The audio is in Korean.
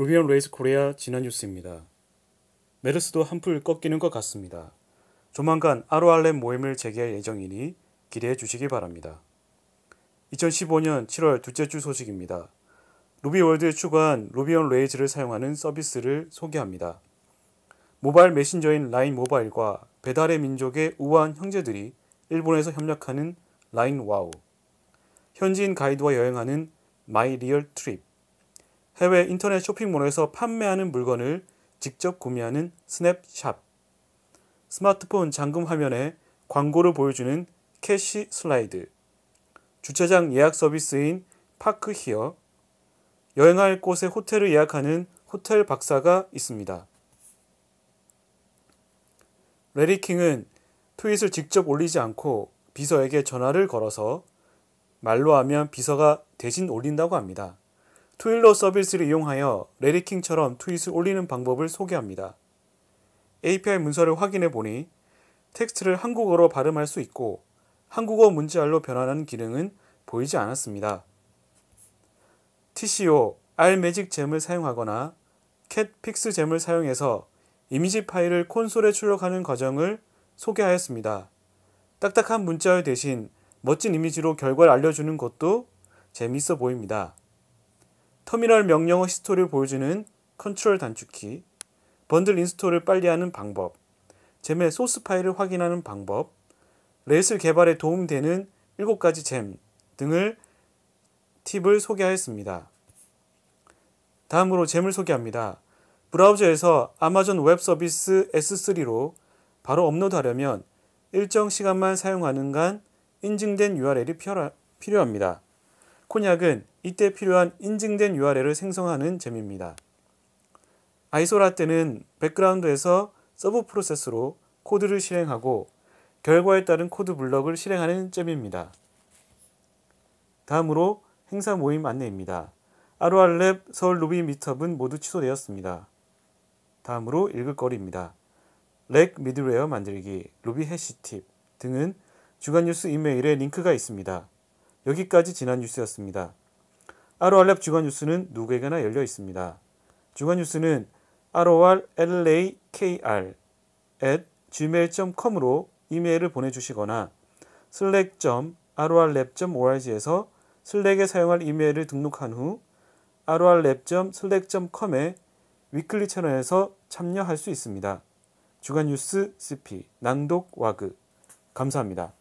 루비온 레이스 코리아 지난 뉴스입니다. 메르스도 한풀 꺾이는 것 같습니다. 조만간 아로알렘 모임을 재개할 예정이니 기대해 주시기 바랍니다. 2015년 7월 둘째 주 소식입니다. 루비월드에 추가한 루비온 레이즈를 사용하는 서비스를 소개합니다. 모바일 메신저인 라인 모바일과 배달의 민족의 우아한 형제들이 일본에서 협력하는 라인 와우, 현지인 가이드와 여행하는 마이 리얼 트립, 해외 인터넷 쇼핑몰에서 판매하는 물건을 직접 구매하는 스냅샵, 스마트폰 잠금 화면에 광고를 보여주는 캐시 슬라이드, 주차장 예약 서비스인 파크 히어, 여행할 곳에 호텔을 예약하는 호텔 박사가 있습니다. 레리킹은 트윗을 직접 올리지 않고 비서에게 전화를 걸어서 말로 하면 비서가 대신 올린다고 합니다. 트윌러 서비스를 이용하여 레리킹처럼 트윗을 올리는 방법을 소개합니다. API 문서를 확인해 보니 텍스트를 한국어로 발음할 수 있고 한국어 문자열로 변환하는 기능은 보이지 않았습니다. TCO, R매직 잼을 사용하거나 캣픽스 잼을 사용해서 이미지 파일을 콘솔에 출력하는 과정을 소개하였습니다. 딱딱한 문자열 대신 멋진 이미지로 결과를 알려주는 것도 재미있어 보입니다. 터미널 명령어 히스토리를 보여주는 컨트롤 단축키, 번들 인스톨을 빨리 하는 방법, 잼의 소스 파일을 확인하는 방법, 레이슬 개발에 도움되는 7가지 잼 등을 팁을 소개하였습니다. 다음으로 잼을 소개합니다. 브라우저에서 아마존 웹 서비스 S3로 바로 업로드하려면 일정 시간만 사용하는 간 인증된 URL이 필요합니다. 콘약은 이때 필요한 인증된 URL을 생성하는 잼입니다. 아이소라떼는 백그라운드에서 서브 프로세스로 코드를 실행하고 결과에 따른 코드 블럭을 실행하는 잼입니다. 다음으로 행사 모임 안내입니다. 아로알랩 서울 루비 미터은 모두 취소되었습니다. 다음으로 읽을 거리입니다. 렉 미드웨어 만들기, 루비 해시 팁 등은 주간 뉴스 이메일에 링크가 있습니다. 여기까지 지난 뉴스였습니다. ROR랩 주간 뉴스는 누구에게나 열려 있습니다. 주간 뉴스는 rorlakr at gmail.com으로 이메일을 보내주시거나 slack.rorlab.org에서 슬랙에 사용할 이메일을 등록한 후 rorlab.slack.com의 위클리 채널에서 참여할 수 있습니다. 주간 뉴스 CP 낭독 와그 감사합니다.